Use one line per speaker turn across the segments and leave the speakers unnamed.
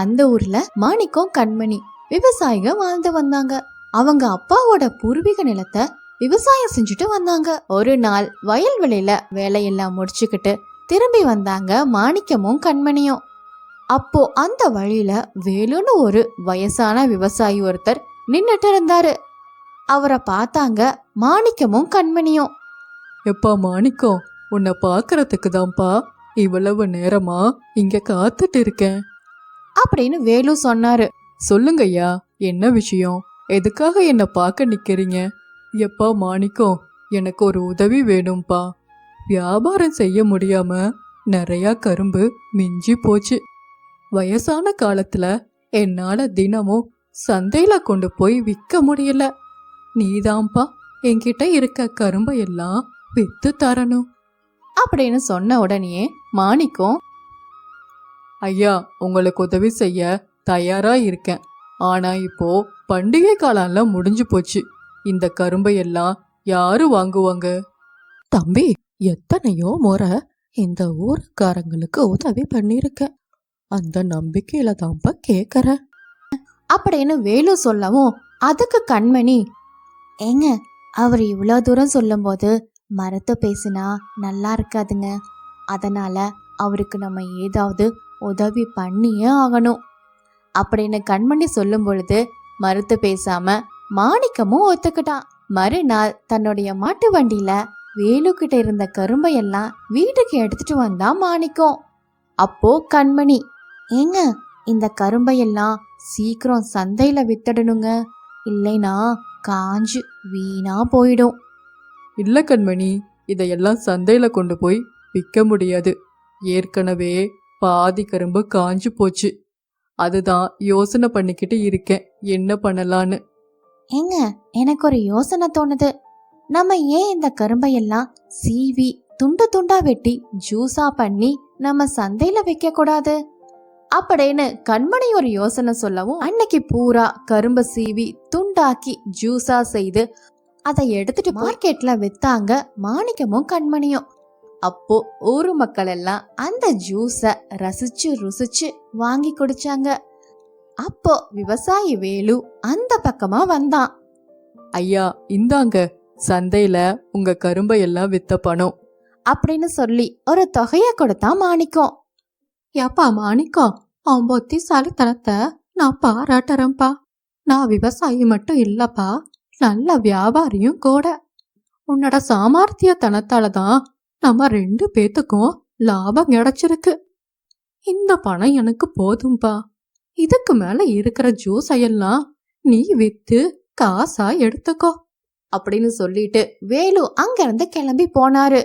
அந்த ஊர்ல மாணிக்கம் கண்மணி விவசாயிகள் வாழ்ந்து வந்தாங்க. அவங்க அப்பாவோட பூர்வீக நிலத்தை விவசாயம் செஞ்சுட்டு வந்தாங்க. ஒரு நாள் வயல்வெளியில வேலையெல்லாம் முடிச்சுக்கிட்டு திரும்பி வந்தாங்க மாணிக்கமும் கண்மணியும். அப்போ அந்த வழியில வேலுன்னு ஒரு வயசான விவசாயி ஒருத்தர் நின்னுட்டு இருந்தாரு. அவரை பார்த்தாங்க மாணிக்கமும் கண்மணியும்.
எப்பா மாணிக்கம் உன்னை பார்க்கறதுக்கு தான்ப்பா இவ்வளவு நேரமா இங்க காத்துட்டு இருக்கேன்.
அப்படின்னு வேலு சொன்னாரு.
சொல்லுங்கய்யா என்ன விஷயம்? எதுக்காக என்ன பார்க்க நிக்கிறீங்க? எப்பா மாணிக்கம் எனக்கு ஒரு உதவி வேணும்ப்பா வியாபாரம் செய்ய முடியாம நிறையா கரும்பு மிஞ்சி போச்சு. வயசான காலத்துல என்னால தினமும் சந்தையில கொண்டு போய் விற்க முடியல. நீதான்ப்பா என்கிட்ட இருக்க கரும்பை எல்லாம் வித்து தரணும்.
அப்படின்னு சொன்ன உடனே மாணிக்கம்
ஐயா உங்களுக்கு உதவி செய்ய தயாரா இருக்கேன். ஆனா இப்போ பண்டிகை காலம்லாம் முடிஞ்சு போச்சு. இந்த கரும்பை எல்லாம் யாரு வாங்குவாங்க? தம்பி எத்தனையோ முறை இந்த ஊருக்காரங்களுக்கு உதவி பண்ணிருக்க அந்த நம்பிக்கையில தான்ப்பா கேக்குறேன்.
அப்படின்னு வேலு சொல்லவும் அதுக்கு கண்மணி ஏங்க அவர் இவ்வளோ தூரம் சொல்லும்போது மரத்தை பேசினா நல்லா இருக்காதுங்க. அதனால அவருக்கு நம்ம ஏதாவது உதவி பண்ணியே ஆகணும். அப்படின்னு கண்மணி சொல்லும் பொழுது மறுத்து பேசாம மாணிக்கமும் ஒத்துக்கிட்டான். மறுநாள் தன்னுடைய மாட்டு வண்டியில வேலு கிட்ட இருந்த கரும்பையெல்லாம் வீட்டுக்கு எடுத்துட்டு வந்தா மாணிக்கம். அப்போ கண்மணி ஏங்க இந்த கரும்பையெல்லாம் சீக்கிரம் சந்தையில வித்துடணுங்க. இல்லைனா காஞ்சு வீணா போயிடும்.
இல்ல கண்மணி இதையெல்லாம் சந்தையில கொண்டு போய் விற்க முடியாது. ஏற்கனவே பாதி கரும்பு காஞ்சு போச்சு. அதுதான் யோசனை பண்ணிக்கிட்டு இருக்கேன். என்ன பண்ணலான்னு.
ஏங்க எனக்கு ஒரு யோசனை தோணுது. நம்ம ஏன் இந்த கரும்பை எல்லாம் சீவி துண்டு துண்டா வெட்டி ஜூஸா பண்ணி நம்ம சந்தையில வைக்க கூடாது அப்படின்னு கண்மணி ஒரு யோசனை சொல்லவும் அன்னைக்கு பூரா கரும்பை சீவி துண்டாக்கி ஜூஸா செய்து அதை எடுத்துட்டு மார்க்கெட்ல வித்தாங்க மாணிக்கமும் கண்மணியும். அப்போ ஊரு மக்கள் எல்லாம் அந்த ஜூஸ ரசிச்சு ருசிச்சு வாங்கி குடிச்சாங்க. அப்போ விவசாயி வேலு அந்த பக்கமா வந்தான்.
ஐயா இந்தாங்க சந்தையில உங்க கரும்பை எல்லாம் வித்த பணம்.
அப்படின்னு சொல்லி ஒரு தொகைய கொடுத்தான் மாணிக்கம்.
ஏப்பா மாணிக்கம் அவன் புத்திசாலித்தனத்தை நான் பாராட்டுறேன்ப்பா. நான் விவசாயி மட்டும் இல்லப்பா நல்ல வியாபாரியும் கூட. உன்னோட சாமர்த்தியத்தனத்தால தான் நம்ம ரெண்டு பேத்துக்கும் லாபம் கிடைச்சிருக்கு. இந்த பணம் எனக்கு போதும்பா. இதுக்கு மேல இருக்கிற ஜூஸ் எல்லாம் நீ வித்து காசா எடுத்துக்கோ
அப்படின்னு சொல்லிட்டு வேலு அங்கிருந்து கிளம்பி போனாரு.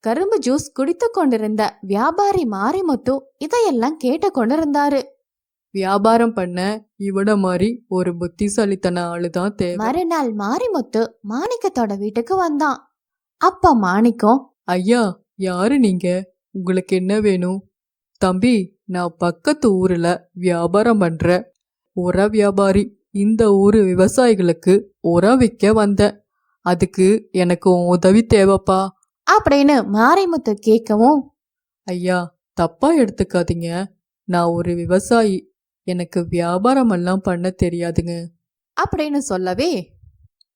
கரும்பு ஜூஸ் குடித்து கொண்டிருந்த வியாபாரி மாரிமுத்து இதையெல்லாம் கேட்டு கொண்டிருந்தாரு
வியாபாரம் பண்ண இவட மாதிரி ஒரு புத்திசாலித்தன ஆளுதான் தேவை.
மறுநாள் மாரிமுத்து மாணிக்கத்தோட வீட்டுக்கு வந்தான். அப்ப மாணிக்கம்
ஐயா யாரு நீங்க? உங்களுக்கு என்ன வேணும்? தம்பி நான் பக்கத்து ஊர்ல வியாபாரம் பண்ற. உர வியாபாரி. இந்த ஊரு விவசாயிகளுக்கு உரம் விற்க வந்தேன். அதுக்கு எனக்கு உன் உதவி தேவைப்பா.
அப்படின்னு மாரிமுத்து கேட்கவும்
ஐயா தப்பா எடுத்துக்காதீங்க. நான் ஒரு விவசாயி. எனக்கு வியாபாரம் எல்லாம் பண்ண தெரியாதுங்க.
அப்படின்னு சொல்லவே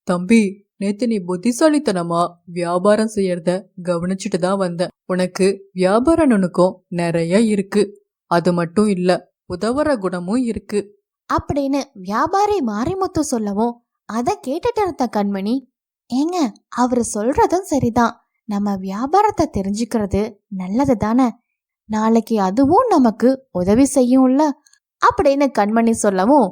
தம்பி நேத்து நீ புத்திசாலித்தனமா வியாபாரம் செய்யறத கவனிச்சுட்டு தான் வந்தேன் உனக்கு வியாபார நுணுக்கம் நிறைய இருக்கு. அது மட்டும் இல்ல உதவுற குணமும் இருக்கு.
அப்படின்னு வியாபாரி மாரிமுத்து சொல்லவும் அதை கேட்டுட்டு இருந்த கண்மணி ஏங்க அவரு சொல்றதும் சரிதான். நம்ம வியாபாரத்தை தெரிஞ்சுக்கிறது நல்லது தானே? நாளைக்கு அதுவும் நமக்கு உதவி செய்யும்ல? அப்படின்னு கண்மணி சொல்லவும்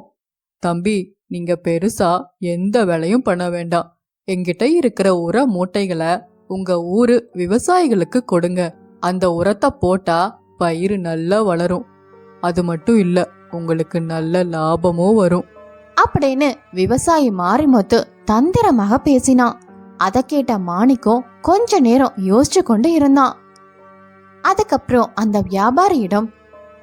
தம்பி நீங்க பெருசா எந்த வேலையும் பண்ண வேண்டாம். என்கிட்ட இருக்கிற உர மூட்டைகளை உங்க ஊரு விவசாயிகளுக்கு கொடுங்க. அந்த உரத்தை போட்டா பயிர் நல்லா வளரும். அது மட்டும் இல்ல உங்களுக்கு நல்ல லாபமும் வரும்.
அப்படின்னு விவசாயி மாரிமுத்து தந்திரமாக பேசினான். அதை கேட்ட மாணிக்கம் கொஞ்ச நேரம் யோசிச்சு கொண்டு இருந்தான். அதுக்கப்புறம் அந்த வியாபாரியிடம்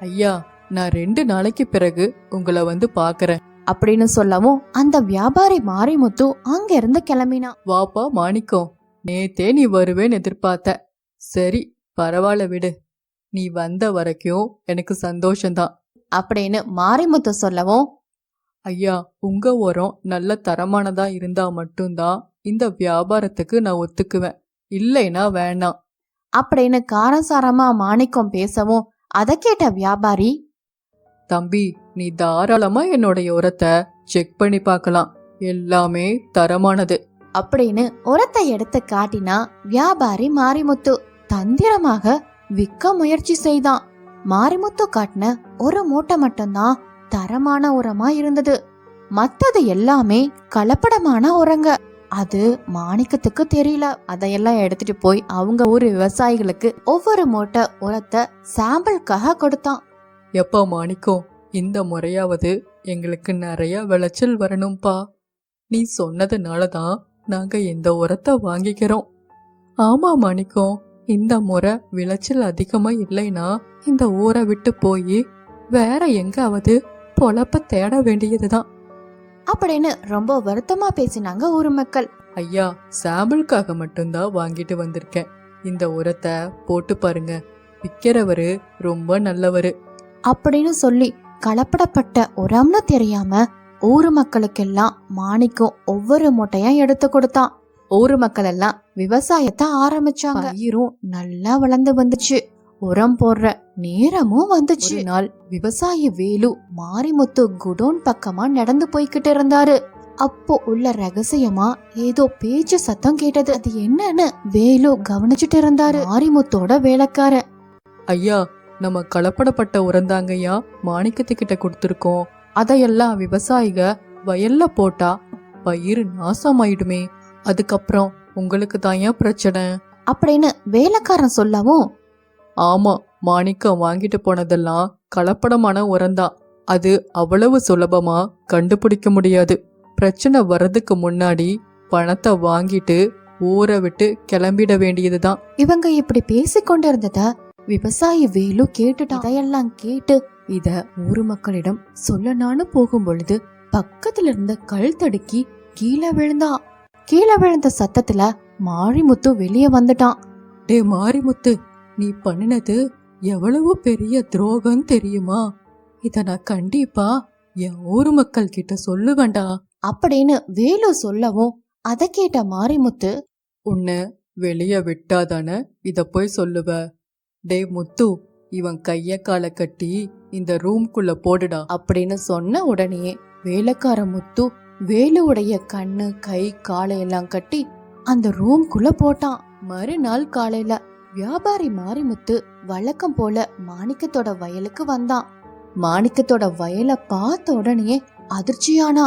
ஐயா நான் ரெண்டு நாளைக்கு பிறகு உங்களை வந்து பாக்குறேன்
அப்படின்னு சொல்லவும் அந்த வியாபாரி மாரிமுத்து அங்கிருந்து கிளம்பினான்
வாப்பா மாணிக்கம் நேத்தே நீ வருவேன்னு எதிர்பார்த்த. சரி பரவாயில்ல விடு. நீ வந்த வரைக்கும் எனக்கு சந்தோஷம்தான்.
அப்படின்னு மாரிமுத்து சொல்லவும்
ஐயா உங்க உரம் நல்ல தரமானதா இருந்தா மட்டும்தான் இந்த வியாபாரத்துக்கு நான் ஒத்துக்குவேன். இல்லைனா வேணாம்.
அப்படின்னு காரசாரமா மாணிக்கம் பேசவும் அதை கேட்ட வியாபாரி
தம்பி நீ தாராளமா என்னுடைய உரத்தை செக் பண்ணி பார்க்கலாம். எல்லாமே தரமானது.
அப்படின்னு உரத்தை எடுத்து காட்டினா வியாபாரி மாரிமுத்து தந்திரமாக விற்க முயற்சி செய்தான். மாரிமுத்து காட்டின ஒரு மூட்டை மட்டும்தான் தரமான உரமா இருந்தது. மத்தது எல்லாமே கலப்படமான உரங்க. அது மாணிக்கத்துக்கு தெரியல. அதையெல்லாம் எடுத்துட்டு போய் அவங்க ஊர் விவசாயிகளுக்கு ஒவ்வொரு மூட்டை உரத்தை சாம்பிளுக்காக கொடுத்தான்.
எப்பா மாணிக்கம் இந்த முறையாவது எங்களுக்கு நிறைய விளைச்சல் வரணும்பா. நீ சொன்னதுனால தான் நாங்க இந்த உரத்தை வாங்கிக்கிறோம். ஆமா மாணிக்கம் இந்த முறை விளைச்சல் அதிகமா இல்லைனா இந்த ஊரை விட்டு போய் வேற எங்காவது பொழப்ப தேட வேண்டியதுதான்.
அப்படின்னு ரொம்ப வருத்தமா பேசினாங்க ஊர் மக்கள்.
ஐயா சாம்பிளுக்காக மட்டும்தான் வாங்கிட்டு வந்திருக்கேன். இந்த உரத்தை போட்டு பாருங்க. விக்கிறவரு ரொம்ப நல்லவரு.
அப்படின்னு சொல்லி கலப்படப்பட்ட உரம்னு தெரியாம ஊர் மக்களுக்கெல்லாம் மாணிக்கம் ஒவ்வொரு மூட்டையா எடுத்து கொடுத்தான். ஊர் மக்கள் எல்லாம் விவசாயத்தை ஆரம்பிச்சாங்க. பயிரும் நல்லா வளர்ந்து வந்துச்சு. உரம் போடுற நேரமும் வந்துச்சு. நாள் விவசாயி வேலு மாரிமுத்து குடோன் பக்கமா நடந்து போய்கிட்டு இருந்தாரு. அப்போ உள்ள ரகசியமா ஏதோ பேச்சு சத்தம் கேட்டது. அது என்னன்னு வேலு கவனிச்சுட்டு இருந்தாரு. மாரிமுத்தோட வேலைக்காரன்.
ஐயா நம்ம கலப்படப்பட்ட உரந்தாங்கய்யா மாணிக்கத்துக்கிட்ட கொடுத்துருக்கோம். அதையெல்லாம் விவசாயிக வயல்ல போட்டா பயிர் நாசமாயிடுமே. அதுக்கப்புறம் உங்களுக்கு தான் ஏன் பிரச்சனை?
அப்படின்னு வேலைக்காரன் சொல்லவும்.
ஆமா மாணிக்கம் வாங்கிட்டு போனதெல்லாம் கலப்படமான உரம்தான் அது அவ்வளவு சுலபமா கண்டுபிடிக்க முடியாது. பிரச்சனை வர்றதுக்கு முன்னாடி பணத்தை வாங்கிட்டு ஊரை விட்டு கிளம்பிட வேண்டியதுதான்.
இவங்க இப்படி பேசிக்கொண்டு இருந்தத விவசாயி வேலு கேட்டுட்டான் இதையெல்லாம் கேட்டு இத ஊர் மக்களிடம் சொல்லனான்னு போகும் பொழுது பக்கத்துல இருந்த கல் தடுக்கி கீழே விழுந்தான் கீழே விழுந்த சத்தத்துல மாரிமுத்து வெளியே வந்துட்டான்.
டே மாரிமுத்து நீ பண்ணினது எவ்வளவு பெரிய துரோகம் தெரியுமா? இத நான் கண்டிப்பா என் ஊர் மக்கள் கிட்ட சொல்லுவேன்டா.
அப்படின்னு வேலு சொல்லவும் அதை கேட்ட மாரிமுத்து
உன்னை வெளிய விட்டாதானே இத போய் சொல்லுவ? டே முத்து இவன் கைய காலை கட்டி இந்த ரூம்குள்ள போடுடா
அப்படின்னு சொன்ன உடனே வேலைக்கார முத்து வேலுவுடைய கண்ணு கை காலை எல்லாம் கட்டி அந்த ரூம்குள்ள போட்டான். மறுநாள் காலையில வியாபாரி மாரிமுத்து வழக்கம் போல மாணிக்கத்தோட வயலுக்கு வந்தான். மாணிக்கத்தோட வயலை பார்த்த உடனே அதிர்ச்சியானா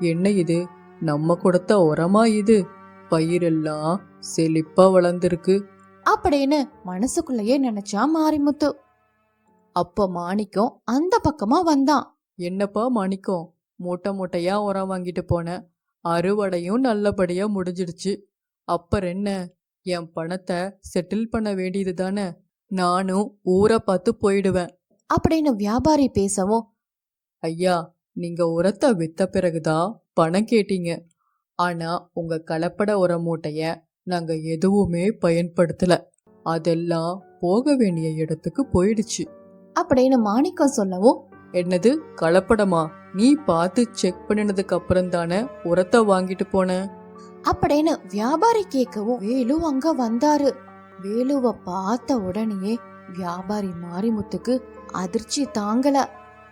என்ன இது? நம்ம கொடுத்த உரமா இது? பயிரெல்லாம் செழிப்பா வளர்ந்துருக்கு.
அப்படின்னு மனசுக்குள்ளேயே நினைச்சா மாரிமுத்து. அப்ப மாணிக்கம் அந்த பக்கமா வந்தான்.
என்னப்பா மாணிக்கம் மூட்டை மூட்டையா உரம் வாங்கிட்டு போனேன் அறுவடையும் நல்லபடியா முடிஞ்சிடுச்சு. அப்பர் என்ன? என் பணத்தை செட்டில் பண்ண வேண்டியது தானே? நானும் ஊரை பார்த்து போயிடுவேன்.
அப்படின்னு வியாபாரி பேசவும்
ஐயா நீங்க உரத்தை வித்த பிறகுதான் பணம் கேட்டீங்க. ஆனா உங்க கலப்பட உர மூட்டைய நாங்க எதுவுமே பயன்படுத்தல. அதெல்லாம் போக வேண்டிய இடத்துக்கு போயிடுச்சு.
அப்படின்னு மாணிக்கம் சொல்லவும்
என்னது கலப்படமா? நீ பார்த்து செக் பண்ணினதுக்கு அப்புறம் தானே உரத்தை வாங்கிட்டு போன?
அப்படின்னு வியாபாரி கேட்கவும் வேலு அங்க வந்தாரு. வேலுவ பார்த்த உடனே வியாபாரி மாரிமுத்துக்கு அதிர்ச்சி தாங்கல.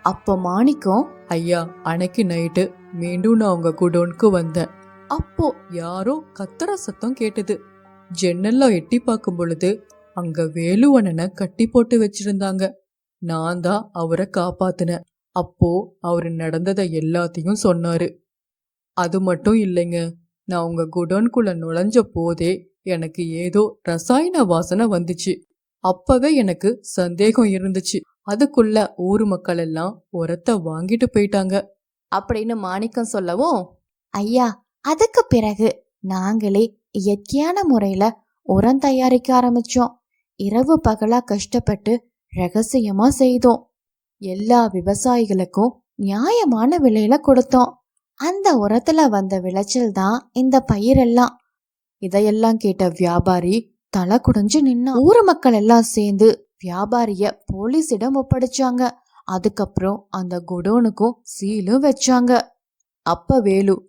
அப்ப மாணிக்கம்
ஐயா அன்னைக்கு நைட்டு மீண்டும் நான் உங்க குடோனுக்கு வந்தேன். அப்போ யாரோ கத்துற சத்தம் கேட்டது. ஜன்னல்ல எட்டி பார்க்கும் பொழுது அங்க வேலுவனனை கட்டி போட்டு வச்சிருந்தாங்க. நான் தான் அவரை காப்பாத்தினேன். அப்போ அவர் நடந்ததை எல்லாத்தையும் சொன்னாரு. அது மட்டும் இல்லைங்க நான் உங்க குடோன்குள்ள நுழைஞ்ச போதே எனக்கு ஏதோ ரசாயன வாசனை வந்துச்சு. அப்பவே எனக்கு சந்தேகம் இருந்துச்சு. அதுக்குள்ள ஊர் மக்கள் எல்லாம் உரத்தை வாங்கிட்டு போயிட்டாங்க.
அப்படின்னு மாணிக்கம் சொல்லவும் ஐயா அதுக்கு பிறகு நாங்களே இயற்கையான முறையில உரம் தயாரிக்க ஆரம்பிச்சோம். இரவு பகலா கஷ்டப்பட்டு ரகசியமா செய்தோம். எல்லா விவசாயிகளுக்கும் நியாயமான விலையில கொடுத்தோம். அந்த உரத்துல வந்த விளைச்சல் தான் இந்த பயிரெல்லாம் இதையெல்லாம் கேட்ட வியாபாரி தலை குடைஞ்சு நின்னா ஊர் மக்கள் எல்லாம் சேர்ந்து வியாபாரிய போலீஸிடம் ஒப்படைச்சாங்க. அதுக்கப்புறம் அந்த குடோனுக்கும் சீலும் வச்சாங்க.
அப்ப வேலு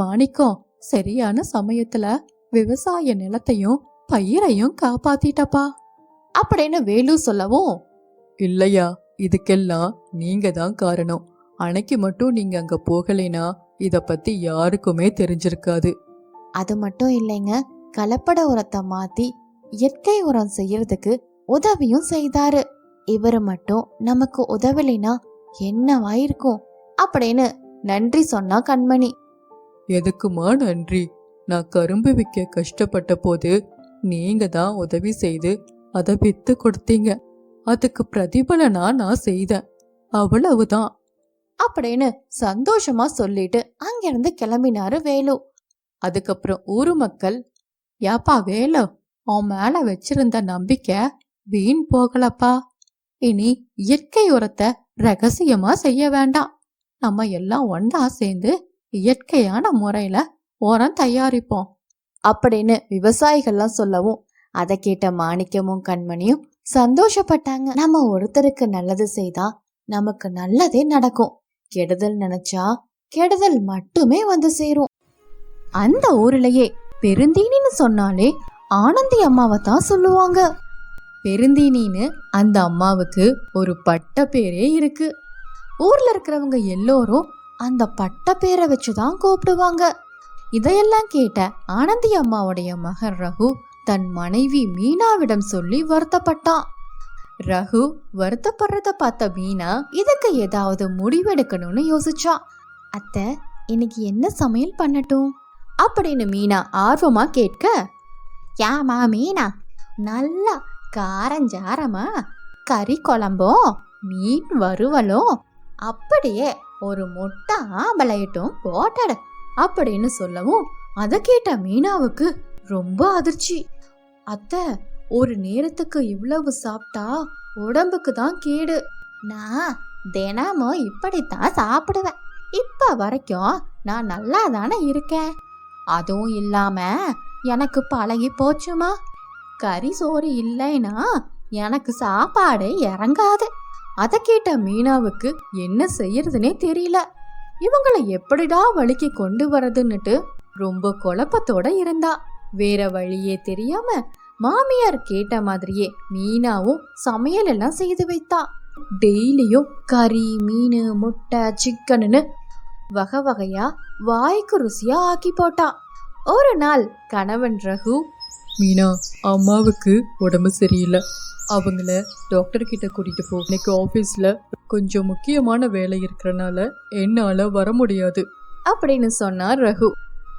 மாணிக்கம் சரியான சமயத்துல விவசாய நிலத்தையும் பயிரையும் காப்பாத்திட்டப்பா.
அப்படின்னு வேலு சொல்லவும்
இல்லையா இதுக்கெல்லாம் நீங்க தான் காரணம். அன்னைக்கு மட்டும் நீங்க அங்க போகலைனா இத பத்தி யாருக்குமே தெரிஞ்சிருக்காது.
அது மட்டும் இல்லைங்க கலப்பட உரத்தை மாத்தி இயற்கை உரம் செய்யறதுக்கு உதவியும் செய்தாரு. இவர் மட்டும் நமக்கு உதவலைனா என்னவாயிருக்கும்? அப்படின்னு நன்றி சொன்னா கண்மணி.
எதுக்குமா நன்றி? நான் கரும்பு விற்க கஷ்டப்பட்ட போது நீங்க தான் உதவி செய்து அதை வித்து கொடுத்தீங்க. அதுக்கு பிரதிபலனா நான் செய்தேன். அவ்வளவுதான்.
அப்படின்னு சந்தோஷமா சொல்லிட்டு அங்கிருந்து கிளம்பினாரு வேலு.
அதுக்கப்புறம் ஊரு மக்கள் ஏப்பா வேலு உன் மேல வச்சிருந்த நம்பிக்கை வீண் போகலப்பா. இனி இயற்கை உரத்தை ரகசியமா செய்ய வேண்டாம். நம்ம எல்லாம் ஒன்றா சேர்ந்து இயற்கையான முறையில உரம் தயாரிப்போம்
அப்படின்னு விவசாயிகள்லாம் சொல்லவும் அதை கேட்ட மாணிக்கமும் கண்மணியும் சந்தோஷப்பட்டாங்க. நம்ம ஒருத்தருக்கு நல்லது செய்தா நமக்கு நல்லதே நடக்கும். கெடுதல் நினைச்சா கெடுதல் மட்டுமே வந்து சேரும். அந்த ஊர்லயே பெருந்தீனின்னு சொன்னாலே ஆனந்தி அம்மாவை தான் சொல்லுவாங்க.
பெருந்தீனின்னு அந்த அம்மாவுக்கு ஒரு பட்ட பேரே இருக்கு.
ஊர்ல இருக்கிறவங்க எல்லோரும் அந்த பட்ட பேரை வச்சு தான் கூப்பிடுவாங்க. இதையெல்லாம் கேட்ட ஆனந்தி அம்மாவுடைய மகன் ரகு தன் மனைவி மீனாவிடம் சொல்லி வருத்தப்பட்டான். ரகு வருத்தப்படுறத பார்த்த மீனா இதுக்கு ஏதாவது முடிவெடுக்கணும்னு யோசிச்சா? அத்தை இன்னைக்கு என்ன சமையல் பண்ணட்டும்? அப்படின்னு மீனா ஆர்வமா கேட்க ஏமா மீனா நல்லா காரஞ்சாரமா கறி குழம்பும் மீன் வறுவலும் அப்படியே ஒரு மொட்டை ஆம்பளையட்டும் போட்டட அப்படின்னு சொல்லவும் அதை கேட்ட மீனாவுக்கு ரொம்ப அதிர்ச்சி. அத்தை ஒரு நேரத்துக்கு இவ்வளவு சாப்பிட்டா உடம்புக்கு தான் கேடு. நான் தினமும் இப்படித்தான் சாப்பிடுவேன். இப்ப வரைக்கும் நான் நல்லா தானே இருக்கேன். அதுவும் இல்லாம எனக்கு பழகி போச்சுமா? கறி சோறு இல்லைன்னா எனக்கு சாப்பாடு இறங்காது. அதை கேட்ட மீனாவுக்கு என்ன செய்யறதுனே தெரியல. இவங்களை எப்படிடா வழிக்கு கொண்டு வரதுன்னுட்டு ரொம்ப குழப்பத்தோட இருந்தா. வேற வழியே தெரியாம மாமியார் கேட்ட மாதிரியே மீனாவும் சமையல் எல்லாம் செய்து வைத்தா. டெய்லியும் கறி மீன் முட்டை சிக்கன்னு வகை வகையா வாய்க்கு ருசியா ஆக்கி போட்டா. ஒரு நாள் கணவன் ரகு
மீனா அம்மாவுக்கு உடம்பு சரியில்லை. அவங்கள டாக்டர் கிட்ட கூட்டிட்டு போ. இன்னைக்கு ஆபீஸ்ல கொஞ்சம் முக்கியமான வேலை இருக்கிறனால என்னால வர முடியாது.
அப்படின்னு சொன்னார் ரகு.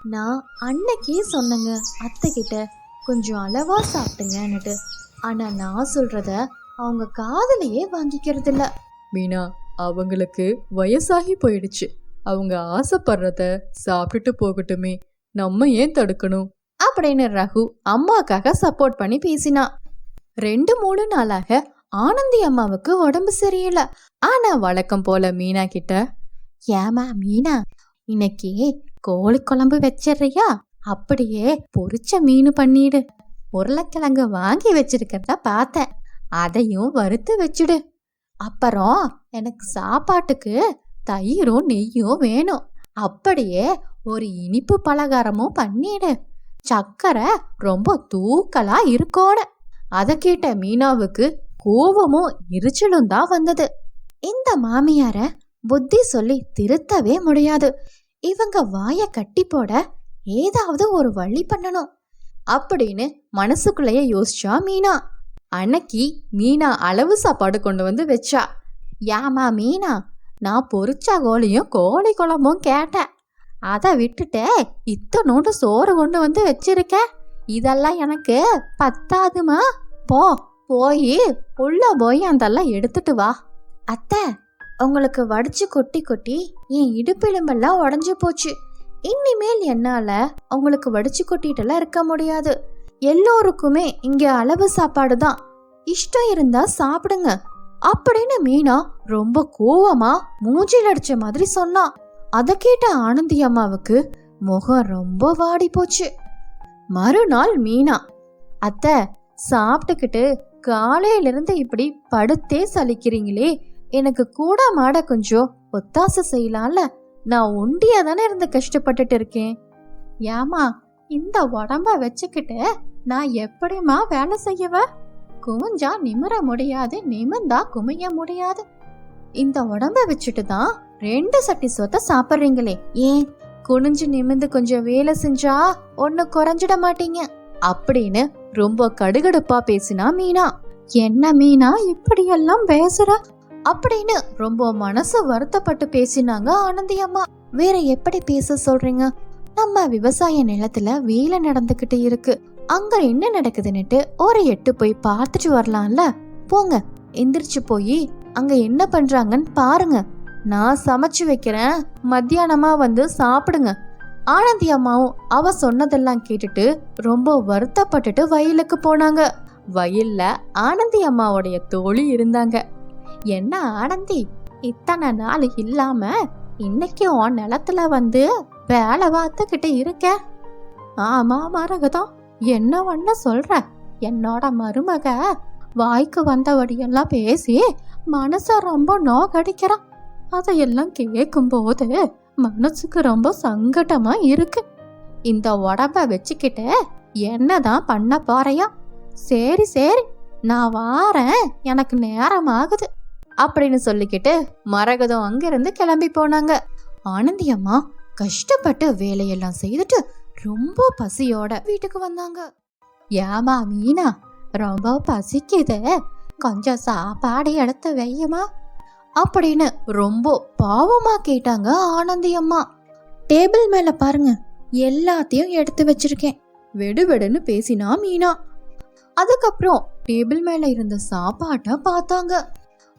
நான் அன்னைக்கே சொன்னேங்க அத்தை கிட்ட கொஞ்சம் அளவா சாப்பிட்டுங்கன்னுட்டு ஆனா நான் சொல்றத அவங்க காதுலயே வாங்கிக்கிறது இல்ல
மீனா அவங்களுக்கு வயசாகி போயிடுச்சு. அவங்க ஆசைப்படுறத சாப்பிட்டுட்டு போகட்டுமே. நம்ம ஏன் தடுக்கணும்?
அப்படின்னு ரகு அம்மாக்காக சப்போர்ட் பண்ணி பேசினா. ரெண்டு மூணு நாளாக ஆனந்தி அம்மாவுக்கு உடம்பு சரியில்லை. ஆனா வழக்கம் போல மீனா கிட்ட ஏமா மீனா இன்னைக்கு கோழி குழம்பு வச்சிடுறியா? அப்படியே பொரிச்ச மீன் பண்ணிடு. உருளைக்கிழங்கு வாங்கி வச்சிருக்கிறத பார்த்தேன். அதையும் வறுத்து வச்சுடு. அப்புறம் எனக்கு சாப்பாட்டுக்கு தயிரும் நெய்யும் வேணும். அப்படியே ஒரு இனிப்பு பலகாரமும் பண்ணிடு. சக்கரை ரொம்ப தூக்கலா இருக்கோணும் அதை கேட்ட மீனாவுக்கு கோவமும் எரிச்சலும் தான் வந்தது. இந்த மாமியார புத்தி சொல்லி திருத்தவே முடியாது. இவங்க வாய கட்டி போட ஏதாவது ஒரு வழி பண்ணணும் அப்படின்னு மனசுக்குள்ளேயே யோசிச்சா மீனா. அன்னைக்கு மீனா அளவு சாப்பாடு கொண்டு வந்து வச்சா. ஏமா மீனா நான் பொரிச்ச கோழியும் கோழி குழம்பும் கேட்டேன். அதை விட்டுட்டு இத்தனோண்டு சோறு கொண்டு வந்து வச்சிருக்க? இதெல்லாம் எனக்கு பத்தாதுமா. போ போய் உள்ள போய் அதெல்லாம் எடுத்துட்டு வா. அத்தை உங்களுக்கு வடிச்சு கொட்டி கொட்டி என் இடுப்பெலும்பெல்லாம் உடஞ்சு போச்சு. இனிமேல் என்னால உங்களுக்கு வடிச்சு கொட்டிட்டெல்லாம் இருக்க முடியாது. எல்லோருக்குமே இங்க அளவு சாப்பாடு தான் இஷ்டம் இருந்தா சாப்பிடுங்க. அப்படின்னு மீனா ரொம்ப கோவமா மூஞ்சில் அடிச்ச மாதிரி சொன்னான் அதை கேட்ட ஆனந்தி அம்மாவுக்கு முகம் ரொம்ப வாடி போச்சு. மறுநாள் மீனா அத்தை சாப்பிட்டுக்கிட்டு காலையிலிருந்து இப்படி படுத்தே சலிக்கிறீங்களே எனக்கு கூட மாட கொஞ்சம் ஒத்தாசை செய்யலாம்ல. நான் ஒண்டியா தானே இருந்து கஷ்டப்பட்டுட்டு இருக்கேன். ஏமா இந்த உடம்ப வச்சுக்கிட்டு நான் எப்படிம்மா வேலை செய்யவ? குமிஞ்சா நிமிர முடியாது நிமிந்தா குமிய முடியாது. இந்த உடம்ப வச்சுட்டு தான் ரெண்டு சட்டி சோத்தை சாப்பிட்றீங்களே. ஏன்? குனிஞ்சு நிமிந்து கொஞ்சம் வேலை செஞ்சா ஒன்னு குறைஞ்சிட மாட்டீங்க. அப்படின்னு ரொம்ப கடுகடுப்பா பேசினா மீனா. என்ன மீனா இப்படியெல்லாம் பேசுற? அப்படின்னு ரொம்ப மனசு வருத்தப்பட்டு பேசினாங்க ஆனந்தி அம்மா. வேற எப்படி பேச சொல்றீங்க? நம்ம விவசாய நிலத்துல வேலை நடந்துகிட்டு இருக்கு. அங்க என்ன நடக்குதுன்னுட்டு ஒரு எட்டு போய் பார்த்துட்டு வரலாம்ல. போங்க. எந்திரிச்சு போய் அங்க என்ன பண்றாங்கன்னு பாருங்க. நான் சமைச்சு வைக்கிறேன். மத்தியானமா வந்து சாப்பிடுங்க. ஆனந்தி அம்மாவும் அவ சொன்னதெல்லாம் கேட்டுட்டு ரொம்ப வருத்தப்பட்டுட்டு வயலுக்கு போனாங்க. வயல்ல ஆனந்தி அம்மாவுடைய தோழி இருந்தாங்க. என்ன ஆனந்தி? இத்தனை நாள் இல்லாம இன்னைக்கு உன் நிலத்துல வந்து வேலை பார்த்துக்கிட்டு இருக்க? ஆமா மரகதம். என்ன ஒண்ணு சொல்ற? என்னோட மருமக வாய்க்கு வந்தபடியெல்லாம் பேசி மனசை ரொம்ப நோகடிக்கிறான் அதையெல்லாம் கேட்கும்போது மனசுக்கு ரொம்ப சங்கடமா இருக்கு. இந்த உடம்ப வச்சுக்கிட்டு என்னதான் பண்ண போறையா? சரி சரி நான் வாரேன் எனக்கு நேரம் ஆகுது அப்படின்னு சொல்லிக்கிட்டு மரகதம் அங்கிருந்து கிளம்பி போனாங்க. ஆனந்தி அம்மா கஷ்டப்பட்டு வேலையெல்லாம் செய்துட்டு ரொம்ப பசியோட வீட்டுக்கு வந்தாங்க. ஏமா மீனா ரொம்ப பசிக்குது. கொஞ்சம் சாப்பாடு எடுத்து வையுமா அப்படின்னு ரொம்ப பாவமா கேட்டாங்க ஆனந்தி அம்மா. டேபிள் மேல பாருங்க எல்லாத்தையும் எடுத்து வச்சிருக்கேன். வெடு வெடுன்னு பேசினா மீனா. அதுக்கப்புறம் டேபிள் மேல இருந்த சாப்பாட்டை பார்த்தாங்க.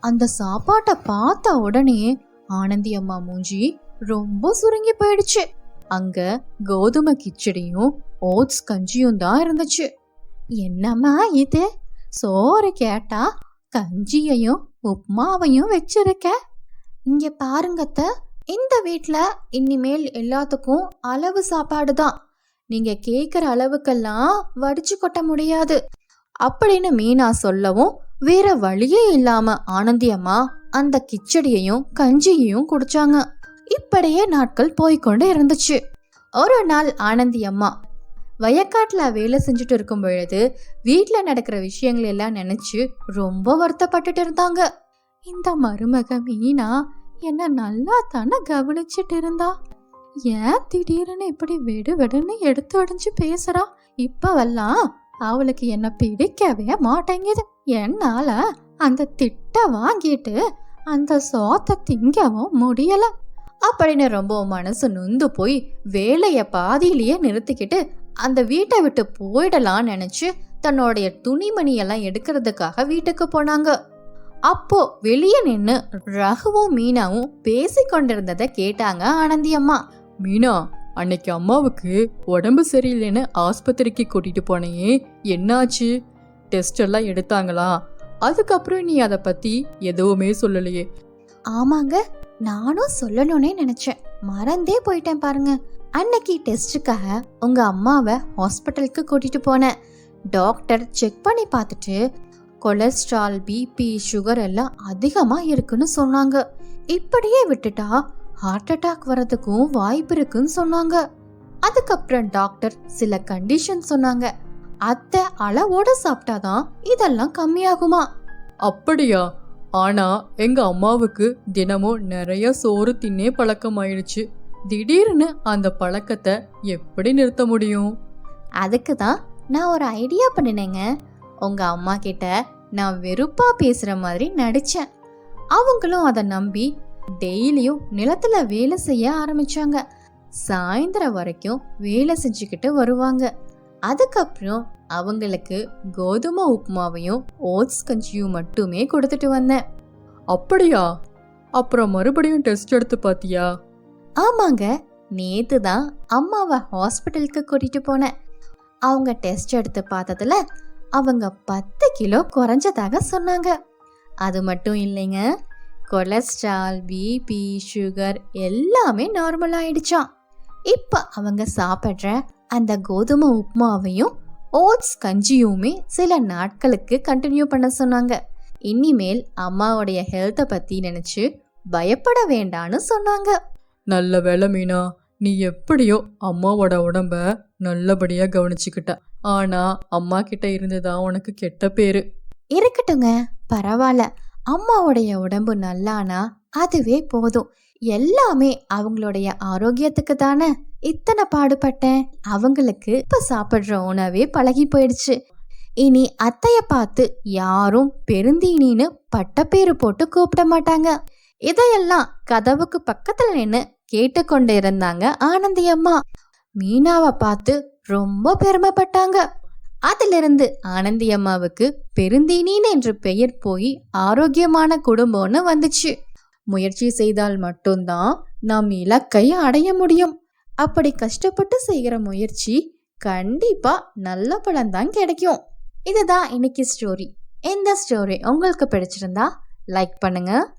அந்த சாப்பாட்டை பார்த்த உடனே ஆனந்தி அம்மா மூஞ்சி ரொம்ப சுருங்கி போயிடுச்சு. அங்க கோதுமை கிச்சடியும் ஓட்ஸ் கஞ்சியும் தான் இருந்துச்சு. என்னம்மா இது? சோறு கேட்டா கஞ்சியையும் உப்மாவையும் வச்சிருக்க. இங்க பாருங்கத்த இந்த வீட்டில் இனிமேல் எல்லாத்துக்கும் அளவு சாப்பாடு தான். நீங்க கேட்குற அளவுக்கெல்லாம் வடிச்சு கொட்ட முடியாது. அப்படின்னு மீனா சொல்லவும் வேற வழியே இல்லாம ஆனந்தி அம்மா அந்த கிச்சடியையும் கஞ்சியையும் குடிச்சாங்க. இப்படியே நாட்கள் போய்க்கொண்டு இருந்துச்சு. ஒரு நாள் ஆனந்தி அம்மா வயக்காட்டில் வேலை செஞ்சுட்டு இருக்கும் பொழுது வீட்டில் நடக்கிற விஷயங்கள் எல்லாம் நினச்சி ரொம்ப வருத்தப்பட்டுட்டு இருந்தாங்க. இந்த மருமக மீனா என்ன நல்லா தானே கவனிச்சிட்டு இருந்தா? ஏன் திடீர்னு இப்படி வெடு வெடுன்னு எடுத்து அடிஞ்சு பேசுறா? இப்பவெல்லாம் அவளுக்கு என்ன பிடிக்கவே மாட்டேங்குது. என்னால அந்த திட்ட வாங்கிட்டு அந்த சோத்தை திங்கவும் முடியல. அப்படின்னு ரொம்ப மனசு நொந்து போய் வேலைய பாதியிலேயே நிறுத்திக்கிட்டு அந்த வீட்டை விட்டு போயிடலாம் நினைச்சு தன்னுடைய துணிமணியெல்லாம் எடுக்கிறதுக்காக வீட்டுக்கு போனாங்க. அப்போ வெளியே நின்று ரகுவும் மீனாவும் பேசி கொண்டிருந்ததை கேட்டாங்க ஆனந்தி அம்மா.
மீனா அன்னைக்கு அம்மாவுக்கு உடம்பு சரியில்லைன்னு ஆஸ்பத்திரிக்கு கூட்டிட்டு போனையே. என்னாச்சு? டெஸ்ட் எல்லாம் எடுத்தாங்களா? அதுக்கப்புறம் நீ அதை பத்தி எதுவுமே சொல்லலையே.
ஆமாங்க நானும் சொல்லணும்னே நினைச்சேன். மறந்தே போயிட்டேன் பாருங்க. அன்னைக்கு டெஸ்ட்டுக்காக உங்கள் அம்மாவை ஹாஸ்பிட்டலுக்கு கூட்டிகிட்டு போனேன். டாக்டர் செக் பண்ணி பார்த்துட்டு கொலஸ்ட்ரால் பிபி சுகர் எல்லாம் அதிகமாக இருக்குன்னு சொன்னாங்க. இப்படியே விட்டுட்டா ஹார்ட் அட்டாக் வரதுக்கும் வாய்ப்பு இருக்குன்னு சொன்னாங்க. அதுக்கப்புறம் டாக்டர் சில கண்டிஷன் சொன்னாங்க. அத்தை அளவோட சாப்பிட்டாதான் இதெல்லாம் கம்மியாகுமா?
அப்படியா? ஆனா எங்க அம்மாவுக்கு தினமும் நிறைய சோறு தின்னே பழக்கமாயிடுச்சு. திடீர்னு அந்த பழக்கத்தை எப்படி நிறுத்த முடியும்?
அதுக்கு தான் நான் ஒரு ஐடியா பண்ணினேங்க. உங்க அம்மா கிட்ட நான் வெறுப்பா பேசுற மாதிரி நடிச்சேன். அவங்களும் அதை நம்பி டெய்லியும் நிலத்துல வேலை செய்ய ஆரம்பிச்சாங்க. சாயந்தரம் வரைக்கும் வேலை செஞ்சுக்கிட்டு வருவாங்க. அதுக்கப்புறம் அவங்களுக்கு கோதுமை உப்புமாவையும் ஓட்ஸ் கஞ்சியும் மட்டுமே கொடுத்துட்டு வந்தேன்.
அப்படியா? அப்புறம் மறுபடியும் டெஸ்ட் எடுத்து பாத்தியா
ஆமாங்க நேத்து தான் அம்மாவை ஹாஸ்பிட்டலுக்கு கூட்டிட்டு போனேன். அவங்க டெஸ்ட் எடுத்து பார்த்ததுல அவங்க பத்து கிலோ குறைஞ்சதாக சொன்னாங்க. அது மட்டும் இல்லைங்க கொலஸ்ட்ரால் பிபி சுகர் எல்லாமே நார்மல் ஆயிடுச்சாம். இப்போ அவங்க சாப்பிட்ற அந்த கோதுமை உப்புமாவையும் ஓட்ஸ் கஞ்சியுமே சில நாட்களுக்கு கண்டினியூ பண்ண சொன்னாங்க. இனிமேல் அம்மாவுடைய ஹெல்த்தை பற்றி நினச்சி பயப்பட வேண்டான்னு சொன்னாங்க.
நல்ல வேலை மீனா நீ எப்படியோ அம்மாவோட உடம்ப நல்லபடியா கவனிச்சுக்கிட்ட. ஆனா அம்மா கிட்ட இருந்துதான் உனக்கு கெட்ட பேரு.
இருக்கட்டுங்க பரவாயில்ல. அம்மாவுடைய உடம்பு நல்லானா அதுவே போதும். எல்லாமே அவங்களுடைய ஆரோக்கியத்துக்கு தானே. இத்தனை பாடுபட்டேன். அவங்களுக்கு இப்ப சாப்பிடுற உணவே பழகி போயிடுச்சு. இனி அத்தைய பார்த்து யாரும் பெருந்தீனின்னு பட்டப்பேரு போட்டு கூப்பிட மாட்டாங்க. இதையெல்லாம் கதவுக்கு பக்கத்துல நின்று கேட்டுக்கொண்டு இருந்தாங்க ஆனந்தி அம்மா. மீனாவை பார்த்து ரொம்ப பெருமைப்பட்டாங்க. அதிலிருந்து ஆனந்தி அம்மாவுக்கு பெருந்தீனின் என்று பெயர் போய் ஆரோக்கியமான குடும்பம்னு வந்துச்சு. முயற்சி செய்தால் மட்டும்தான் நாம் இலக்கை அடைய முடியும். அப்படி கஷ்டப்பட்டு செய்கிற முயற்சி கண்டிப்பா நல்ல பலன்தான் கிடைக்கும். இதுதான் இன்னைக்கு ஸ்டோரி இந்த ஸ்டோரி உங்களுக்கு பிடிச்சிருந்தா லைக் பண்ணுங்க.